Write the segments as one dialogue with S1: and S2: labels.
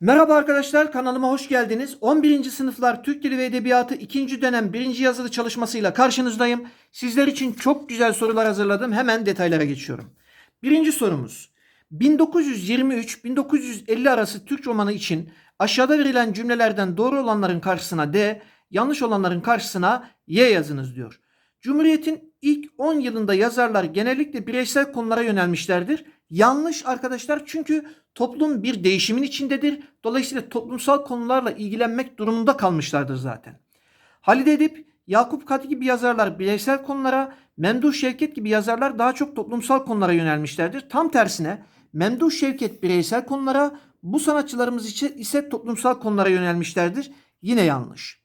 S1: Merhaba arkadaşlar kanalıma hoş geldiniz. 11. sınıflar Türk Dili ve Edebiyatı 2. dönem 1. yazılı çalışmasıyla karşınızdayım. Sizler için çok güzel sorular hazırladım. Hemen detaylara geçiyorum. Birinci sorumuz. 1923-1950 arası Türk romanı için aşağıda verilen cümlelerden doğru olanların karşısına D, yanlış olanların karşısına Y yazınız diyor. Cumhuriyet'in ilk 10 yılında yazarlar genellikle bireysel konulara yönelmişlerdir. Yanlış arkadaşlar çünkü toplum bir değişimin içindedir. Dolayısıyla toplumsal konularla ilgilenmek durumunda kalmışlardır zaten. Halide Edip, Yakup Kadri gibi yazarlar bireysel konulara, Memduh Şevket gibi yazarlar daha çok toplumsal konulara yönelmişlerdir. Tam tersine Memduh Şevket bireysel konulara, bu sanatçılarımız için ise toplumsal konulara yönelmişlerdir. Yine yanlış.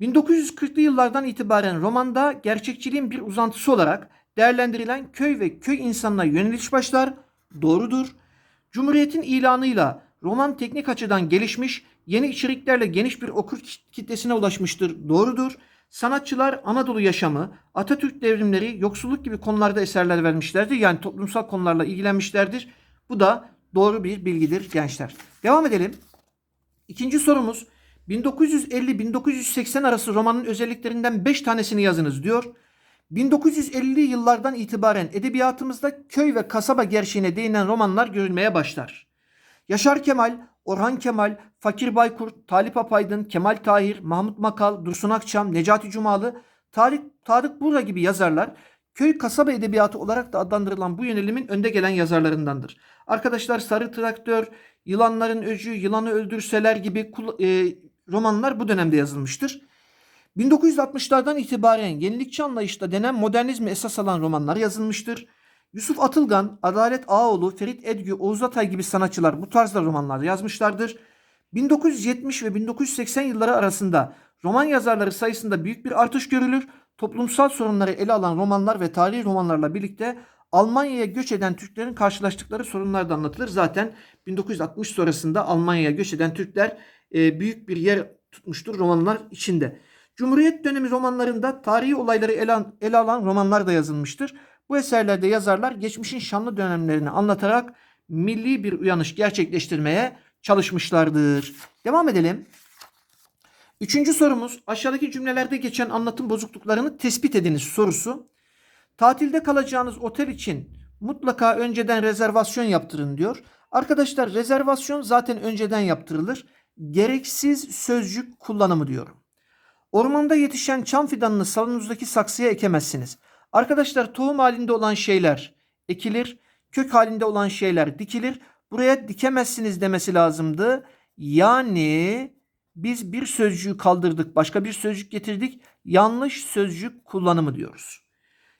S1: 1940'lı yıllardan itibaren romanda gerçekçiliğin bir uzantısı olarak değerlendirilen köy ve köy insanına yöneliş başlar. Doğrudur. Cumhuriyetin ilanıyla roman teknik açıdan gelişmiş, yeni içeriklerle geniş bir okur kitlesine ulaşmıştır. Doğrudur. Sanatçılar Anadolu yaşamı, Atatürk devrimleri, yoksulluk gibi konularda eserler vermişlerdir. Yani toplumsal konularla ilgilenmişlerdir. Bu da doğru bir bilgidir gençler. Devam edelim. İkinci sorumuz 1950-1980 arası romanın özelliklerinden 5 tanesini yazınız diyor. 1950'li yıllardan itibaren edebiyatımızda köy ve kasaba gerçeğine değinen romanlar görülmeye başlar. Yaşar Kemal, Orhan Kemal, Fakir Baykurt, Talip Apaydın, Kemal Tahir, Mahmut Makal, Dursun Akçam, Necati Cumalı, Tarık, Tarık Burra gibi yazarlar köy kasaba edebiyatı olarak da adlandırılan bu yönelimin önde gelen yazarlarındandır. Arkadaşlar Sarı Traktör, Yılanların Öcü, Yılanı Öldürseler gibi e, romanlar bu dönemde yazılmıştır. 1960'lardan itibaren yenilikçi anlayışta denen modernizmi esas alan romanlar yazılmıştır. Yusuf Atılgan, Adalet Ağoğlu, Ferit Edgü, Oğuz Atay gibi sanatçılar bu tarzda romanlar yazmışlardır. 1970 ve 1980 yılları arasında roman yazarları sayısında büyük bir artış görülür. Toplumsal sorunları ele alan romanlar ve tarihi romanlarla birlikte Almanya'ya göç eden Türklerin karşılaştıkları sorunlar da anlatılır. Zaten 1960 sonrasında Almanya'ya göç eden Türkler e, büyük bir yer tutmuştur romanlar içinde. Cumhuriyet dönemi romanlarında tarihi olayları ele, ele alan romanlar da yazılmıştır. Bu eserlerde yazarlar geçmişin şanlı dönemlerini anlatarak milli bir uyanış gerçekleştirmeye çalışmışlardır. Devam edelim. Üçüncü sorumuz aşağıdaki cümlelerde geçen anlatım bozukluklarını tespit ediniz sorusu. Tatilde kalacağınız otel için mutlaka önceden rezervasyon yaptırın diyor. Arkadaşlar rezervasyon zaten önceden yaptırılır. Gereksiz sözcük kullanımı diyorum. Ormanda yetişen çam fidanını salonunuzdaki saksıya ekemezsiniz. Arkadaşlar tohum halinde olan şeyler ekilir, kök halinde olan şeyler dikilir. Buraya dikemezsiniz demesi lazımdı. Yani biz bir sözcüğü kaldırdık, başka bir sözcük getirdik. Yanlış sözcük kullanımı diyoruz.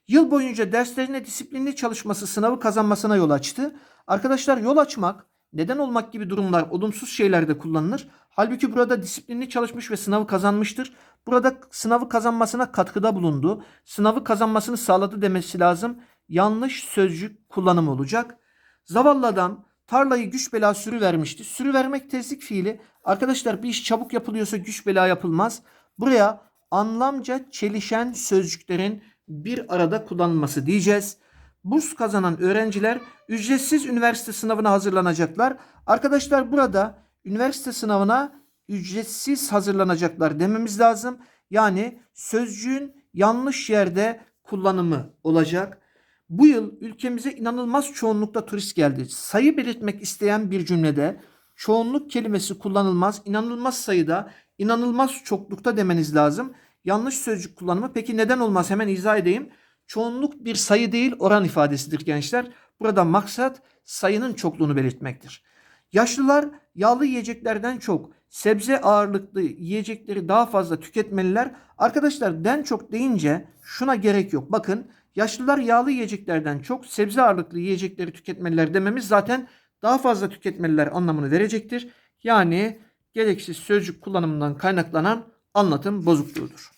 S1: Yıl boyunca derslerine disiplinli çalışması sınavı kazanmasına yol açtı. Arkadaşlar yol açmak, neden olmak gibi durumlar olumsuz şeylerde kullanılır. Halbuki burada disiplinli çalışmış ve sınavı kazanmıştır. Burada sınavı kazanmasına katkıda bulundu. Sınavı kazanmasını sağladı demesi lazım. Yanlış sözcük kullanımı olacak. Zavallı adam tarlayı güç bela sürü vermişti. Sürü vermek tezlik fiili. Arkadaşlar bir iş çabuk yapılıyorsa güç bela yapılmaz. Buraya anlamca çelişen sözcüklerin bir arada kullanılması diyeceğiz. Burs kazanan öğrenciler ücretsiz üniversite sınavına hazırlanacaklar. Arkadaşlar burada üniversite sınavına ücretsiz hazırlanacaklar dememiz lazım. Yani sözcüğün yanlış yerde kullanımı olacak. Bu yıl ülkemize inanılmaz çoğunlukta turist geldi. Sayı belirtmek isteyen bir cümlede çoğunluk kelimesi kullanılmaz. İnanılmaz sayıda, inanılmaz çoklukta demeniz lazım. Yanlış sözcük kullanımı. Peki neden olmaz? Hemen izah edeyim. Çoğunluk bir sayı değil oran ifadesidir gençler. Burada maksat sayının çokluğunu belirtmektir. Yaşlılar yağlı yiyeceklerden çok sebze ağırlıklı yiyecekleri daha fazla tüketmeliler. Arkadaşlar den çok deyince şuna gerek yok. Bakın yaşlılar yağlı yiyeceklerden çok sebze ağırlıklı yiyecekleri tüketmeliler dememiz zaten daha fazla tüketmeliler anlamını verecektir. Yani gereksiz sözcük kullanımından kaynaklanan anlatım bozukluğudur.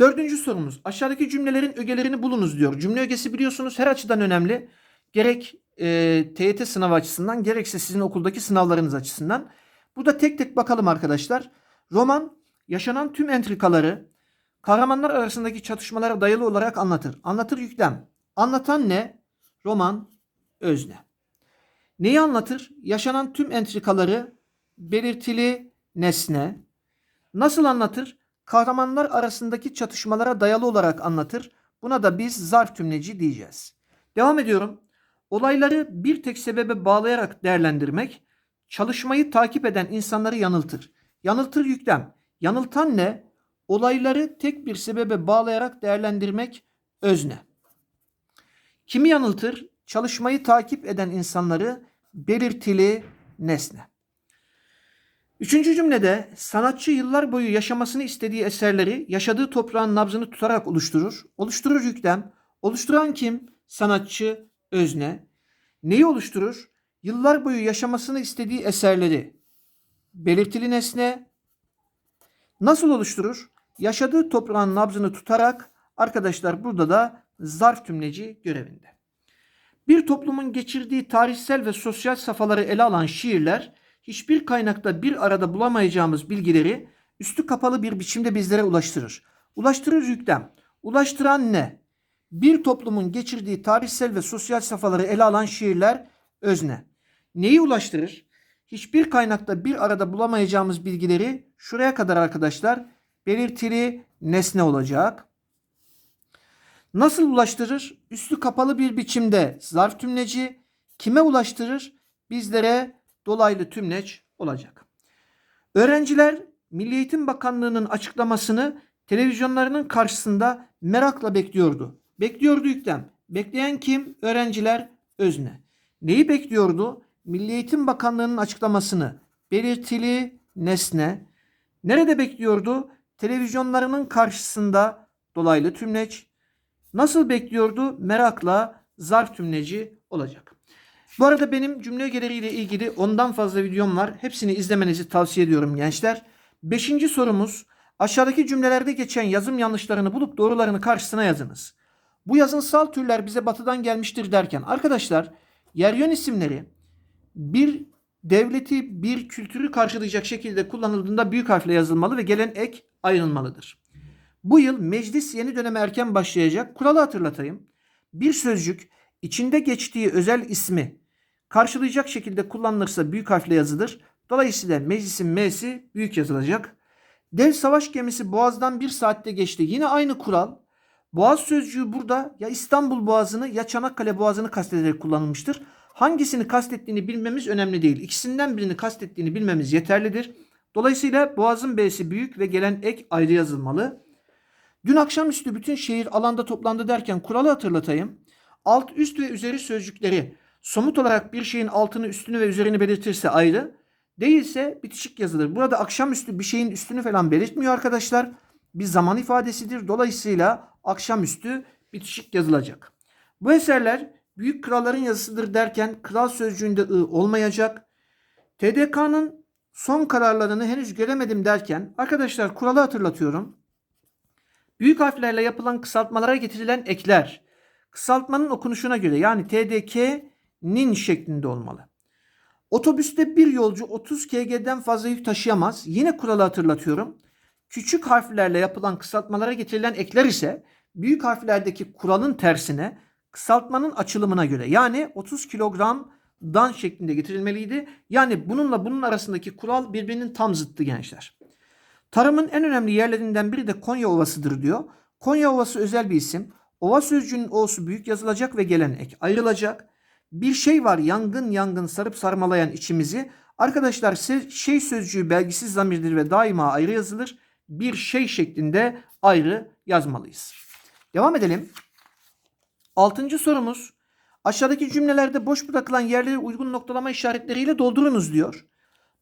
S1: Dördüncü sorumuz. Aşağıdaki cümlelerin ögelerini bulunuz diyor. Cümle ögesi biliyorsunuz her açıdan önemli. Gerek e, TYT sınavı açısından gerekse sizin okuldaki sınavlarınız açısından. Burada tek tek bakalım arkadaşlar. Roman yaşanan tüm entrikaları kahramanlar arasındaki çatışmalara dayalı olarak anlatır. Anlatır yüklem. Anlatan ne? Roman özne. Neyi anlatır? Yaşanan tüm entrikaları belirtili nesne. Nasıl anlatır? Kahramanlar arasındaki çatışmalara dayalı olarak anlatır. Buna da biz zarf tümleci diyeceğiz. Devam ediyorum. Olayları bir tek sebebe bağlayarak değerlendirmek, çalışmayı takip eden insanları yanıltır. Yanıltır yüklem. Yanıltan ne? Olayları tek bir sebebe bağlayarak değerlendirmek özne. Kimi yanıltır? Çalışmayı takip eden insanları belirtili nesne. Üçüncü cümlede sanatçı yıllar boyu yaşamasını istediği eserleri yaşadığı toprağın nabzını tutarak oluşturur. Oluşturur yüklem. Oluşturan kim? Sanatçı, özne. Neyi oluşturur? Yıllar boyu yaşamasını istediği eserleri. Belirtili nesne. Nasıl oluşturur? Yaşadığı toprağın nabzını tutarak arkadaşlar burada da zarf tümleci görevinde. Bir toplumun geçirdiği tarihsel ve sosyal safhaları ele alan şiirler hiçbir kaynakta bir arada bulamayacağımız bilgileri üstü kapalı bir biçimde bizlere ulaştırır. Ulaştırır yüklem. Ulaştıran ne? Bir toplumun geçirdiği tarihsel ve sosyal safhaları ele alan şiirler özne. Neyi ulaştırır? Hiçbir kaynakta bir arada bulamayacağımız bilgileri şuraya kadar arkadaşlar belirtili nesne olacak. Nasıl ulaştırır? Üstü kapalı bir biçimde zarf tümleci kime ulaştırır? Bizlere dolaylı tümleç olacak. Öğrenciler Milli Eğitim Bakanlığı'nın açıklamasını televizyonlarının karşısında merakla bekliyordu. Bekliyordu yüklem. Bekleyen kim? Öğrenciler özne. Neyi bekliyordu? Milli Eğitim Bakanlığı'nın açıklamasını. Belirtili nesne. Nerede bekliyordu? Televizyonlarının karşısında dolaylı tümleç. Nasıl bekliyordu? Merakla zarf tümleci olacak. Bu arada benim cümle geleriyle ilgili ondan fazla videom var. Hepsini izlemenizi tavsiye ediyorum gençler. Beşinci sorumuz aşağıdaki cümlelerde geçen yazım yanlışlarını bulup doğrularını karşısına yazınız. Bu yazınsal türler bize batıdan gelmiştir derken arkadaşlar yer yön isimleri bir devleti bir kültürü karşılayacak şekilde kullanıldığında büyük harfle yazılmalı ve gelen ek ayrılmalıdır. Bu yıl meclis yeni döneme erken başlayacak. Kuralı hatırlatayım. Bir sözcük içinde geçtiği özel ismi karşılayacak şekilde kullanılırsa büyük harfle yazılır. Dolayısıyla meclisin M'si büyük yazılacak. Dev savaş gemisi Boğaz'dan bir saatte geçti. Yine aynı kural. Boğaz sözcüğü burada ya İstanbul Boğazı'nı ya Çanakkale Boğazı'nı kastederek kullanılmıştır. Hangisini kastettiğini bilmemiz önemli değil. İkisinden birini kastettiğini bilmemiz yeterlidir. Dolayısıyla Boğaz'ın B'si büyük ve gelen ek ayrı yazılmalı. Dün akşamüstü bütün şehir alanda toplandı derken kuralı hatırlatayım. Alt, üst ve üzeri sözcükleri somut olarak bir şeyin altını, üstünü ve üzerini belirtirse ayrı, değilse bitişik yazılır. Burada akşamüstü bir şeyin üstünü falan belirtmiyor arkadaşlar. Bir zaman ifadesidir. Dolayısıyla akşamüstü bitişik yazılacak. Bu eserler büyük kralların yazısıdır derken kral sözcüğünde ı olmayacak. TDK'nın son kararlarını henüz göremedim derken arkadaşlar kuralı hatırlatıyorum. Büyük harflerle yapılan kısaltmalara getirilen ekler kısaltmanın okunuşuna göre yani TDK'nin şeklinde olmalı. Otobüste bir yolcu 30 kg'den fazla yük taşıyamaz. Yine kuralı hatırlatıyorum. Küçük harflerle yapılan kısaltmalara getirilen ekler ise büyük harflerdeki kuralın tersine kısaltmanın açılımına göre yani 30 kilogramdan şeklinde getirilmeliydi. Yani bununla bunun arasındaki kural birbirinin tam zıttı gençler. Tarımın en önemli yerlerinden biri de Konya Ovası'dır diyor. Konya Ovası özel bir isim. Ova sözcüğünün o'su büyük yazılacak ve gelen ek ayrılacak. Bir şey var yangın yangın sarıp sarmalayan içimizi. Arkadaşlar şey sözcüğü belgisiz zamirdir ve daima ayrı yazılır. Bir şey şeklinde ayrı yazmalıyız. Devam edelim. Altıncı sorumuz. Aşağıdaki cümlelerde boş bırakılan yerleri uygun noktalama işaretleriyle doldurunuz diyor.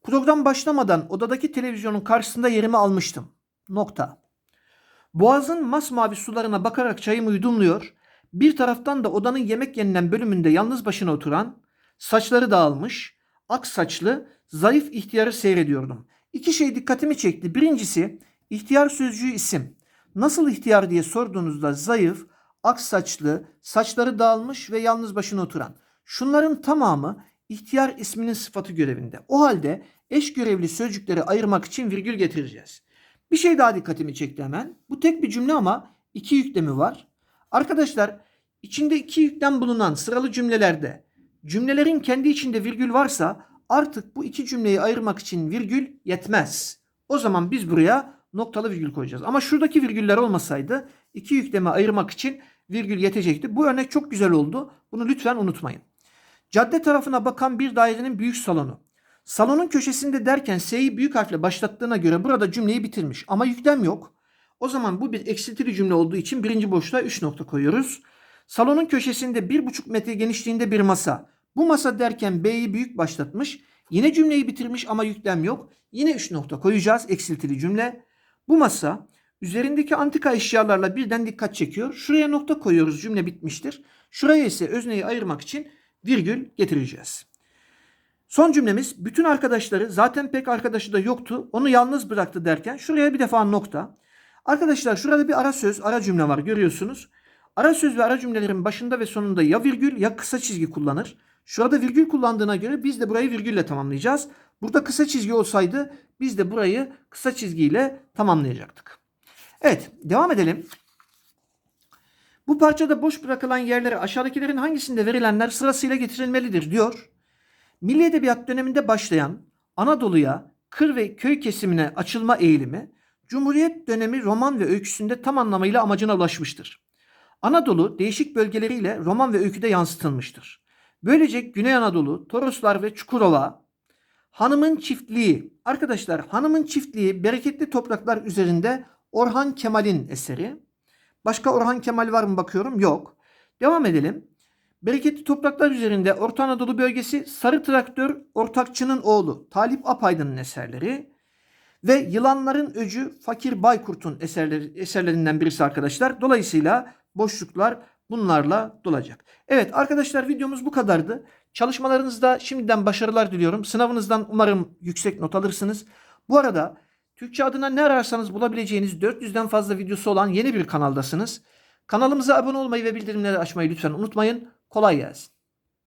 S1: Program başlamadan odadaki televizyonun karşısında yerimi almıştım. Nokta. Boğazın masmavi sularına bakarak çayımı yudumluyor. Bir taraftan da odanın yemek yenilen bölümünde yalnız başına oturan, saçları dağılmış, ak saçlı, zayıf ihtiyarı seyrediyordum. İki şey dikkatimi çekti. Birincisi ihtiyar sözcüğü isim. Nasıl ihtiyar diye sorduğunuzda zayıf, ak saçlı, saçları dağılmış ve yalnız başına oturan. Şunların tamamı ihtiyar isminin sıfatı görevinde. O halde eş görevli sözcükleri ayırmak için virgül getireceğiz. Bir şey daha dikkatimi çekti hemen. Bu tek bir cümle ama iki yüklemi var. Arkadaşlar içinde iki yüklem bulunan sıralı cümlelerde cümlelerin kendi içinde virgül varsa artık bu iki cümleyi ayırmak için virgül yetmez. O zaman biz buraya noktalı virgül koyacağız. Ama şuradaki virgüller olmasaydı iki yükleme ayırmak için virgül yetecekti. Bu örnek çok güzel oldu. Bunu lütfen unutmayın. Cadde tarafına bakan bir dairenin büyük salonu. Salonun köşesinde derken S'yi büyük harfle başlattığına göre burada cümleyi bitirmiş. Ama yüklem yok. O zaman bu bir eksiltili cümle olduğu için birinci boşluğa 3 nokta koyuyoruz. Salonun köşesinde 1,5 metre genişliğinde bir masa. Bu masa derken B'yi büyük başlatmış. Yine cümleyi bitirmiş ama yüklem yok. Yine 3 nokta koyacağız eksiltili cümle. Bu masa üzerindeki antika eşyalarla birden dikkat çekiyor. Şuraya nokta koyuyoruz cümle bitmiştir. Şuraya ise özneyi ayırmak için virgül getireceğiz. Son cümlemiz bütün arkadaşları zaten pek arkadaşı da yoktu. Onu yalnız bıraktı derken şuraya bir defa nokta. Arkadaşlar şurada bir ara söz, ara cümle var görüyorsunuz. Ara söz ve ara cümlelerin başında ve sonunda ya virgül ya kısa çizgi kullanır. Şurada virgül kullandığına göre biz de burayı virgülle tamamlayacağız. Burada kısa çizgi olsaydı biz de burayı kısa çizgiyle tamamlayacaktık. Evet devam edelim. Bu parçada boş bırakılan yerlere aşağıdakilerin hangisinde verilenler sırasıyla getirilmelidir diyor. Milli Edebiyat döneminde başlayan Anadolu'ya kır ve köy kesimine açılma eğilimi Cumhuriyet dönemi roman ve öyküsünde tam anlamıyla amacına ulaşmıştır. Anadolu değişik bölgeleriyle roman ve öyküde yansıtılmıştır. Böylece Güney Anadolu, Toroslar ve Çukurova, Hanımın Çiftliği. Arkadaşlar Hanımın Çiftliği Bereketli Topraklar üzerinde Orhan Kemal'in eseri. Başka Orhan Kemal var mı bakıyorum? Yok. Devam edelim. Bereketli Topraklar üzerinde Orta Anadolu bölgesi Sarı Traktör Ortakçı'nın oğlu Talip Apaydın'ın eserleri. Ve Yılanların Öcü Fakir Baykurt'un eserleri, eserlerinden birisi arkadaşlar. Dolayısıyla boşluklar bunlarla dolacak. Evet arkadaşlar videomuz bu kadardı. Çalışmalarınızda şimdiden başarılar diliyorum. Sınavınızdan umarım yüksek not alırsınız. Bu arada Türkçe adına ne ararsanız bulabileceğiniz 400'den fazla videosu olan yeni bir kanaldasınız. Kanalımıza abone olmayı ve bildirimleri açmayı lütfen unutmayın. Kolay gelsin.